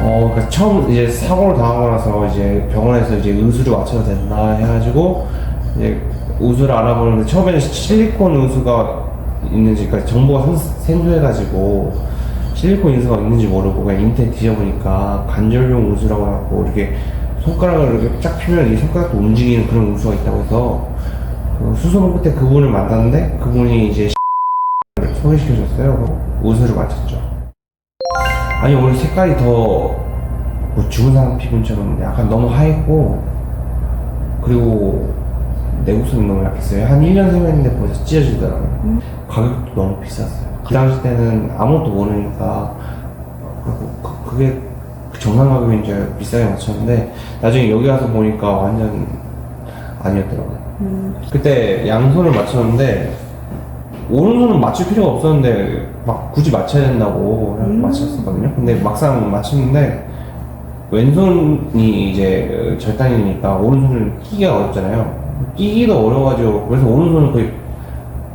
어, 그러니까 처음 이제 사고를 당하고 나서 이제 병원에서 이제 의수를 맞춰도 된다 해가지고 이제 의수를 알아보는데 처음에는 실리콘 의수가 있는지 그러니까 정보가 생- 생소해가지고 실리콘 의수가 있는지 모르고 그냥 인터넷 뒤져보니까 관절용 의수라고 해갖고 이렇게 손가락을 이렇게 쫙 펴면 이 손가락도 움직이는 그런 의수가 있다고 해서 그 수소문 끝에 그분을 만났는데 그분이 이제 소개시켜줬어요. 의수를 맞췄죠. 아니 오늘 색깔이 더뭐 죽은 사람 피부처럼 약간 너무 하얗고 그리고 내구성이 너무 약했어요. 한 1년 생활했는데 벌써 찢어지더라고요. 가격도 너무 비쌌어요. 그 당시 때는 아무것도 모르니까 그- 그게 정상 가격인 줄 비싸게 맞췄는데 나중에 여기 와서 보니까 완전 아니었더라고요. 그때 양손을 맞췄는데 오른손은 맞출 필요가 없었는데 막 굳이 맞춰야 된다고 그냥 맞췄었거든요. 근데 막상 맞췄는데 왼손이 이제 절단이니까 오른손을 끼기가 어렵잖아요. 끼기도 어려워가지고 그래서 오른손은 거의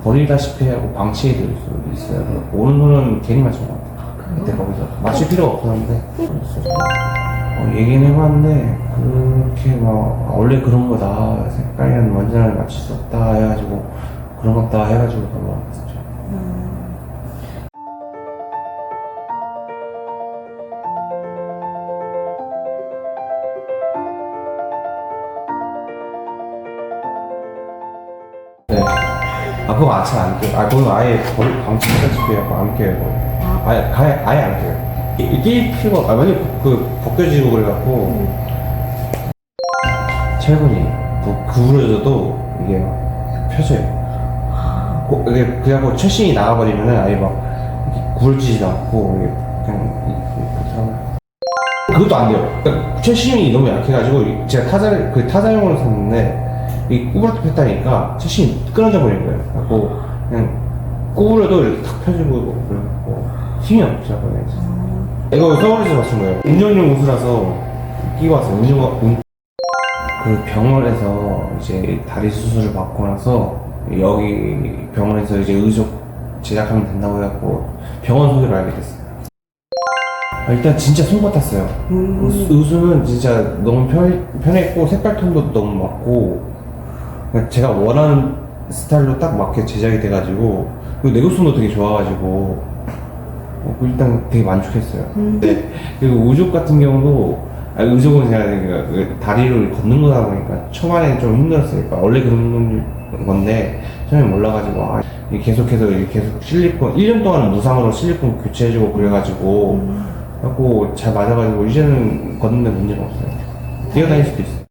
버리다시피 하고 방치해 둘수 있어요. 오른손은 괜히 맞춘 것 같아요. 그때 거기서 맞출 필요가 없었는데 어, 얘기는 해봤는데 그렇게 막 아, 원래 그런 거다 색깔이랑 완전하게 맞출 수 없다 해가지고 그런 것 다 해가지고 넘어갔었죠. 네. 아 그거 아차 안 껴요. 아 그건 아예 버리 방치해가지고 해갖고 안 껴요. 그거. 아예 아예 아예 안. 이- 이게 필요가 아 만약 그 벗겨지고 그래갖고 철분이 그 구부러져도 이게 막 펴져요. 고- 이게 그래갖고 철심이 나가버리면은 아예 막 구부러지지도 않고 이게 그냥. 그것도 안 돼요. 그러니까 철심이 너무 약해가지고 이- 제가 타자 그 타자용으로 샀는데 이 구부러 폈다니까 철심이 끊어져 버린 거예요. 그래갖고 그냥 구부려도 이렇게 탁 펴지고 그래갖고 힘이 없더라고요. 이거 서울에서 맞춘 거예요. 운전용 옷이라서 끼고 왔어요. 운전 운... 그 병원에서 이제 다리 수술을 받고 나서 여기 병원에서 이제 의족 제작하면 된다고 해갖고 병원 소개를 알게 됐어요. 아, 일단 진짜 손 같았어요. 의수는 진짜 너무 편, 편했고 색깔 톤도 너무 맞고 제가 원하는 스타일로 딱 맞게 제작이 돼가지고 그리고 내구성도 되게 좋아가지고 어, 일단 되게 만족했어요. 네. 그리고 우족 같은 경우도 아, 의족은 제가 그- 그 다리를 걷는 거다 보니까 초반에 좀 힘들었어요. 그러니까 원래 그런 건 데 처음에 몰라가지고 아, 계속해서 이게 계속 실리콘 1년 동안 무상으로 실리콘 교체해주고 그래가지고 하고 잘 맞아가지고 이제는 걷는데 문제가 없어요. 뛰어다닐 수도 있어요.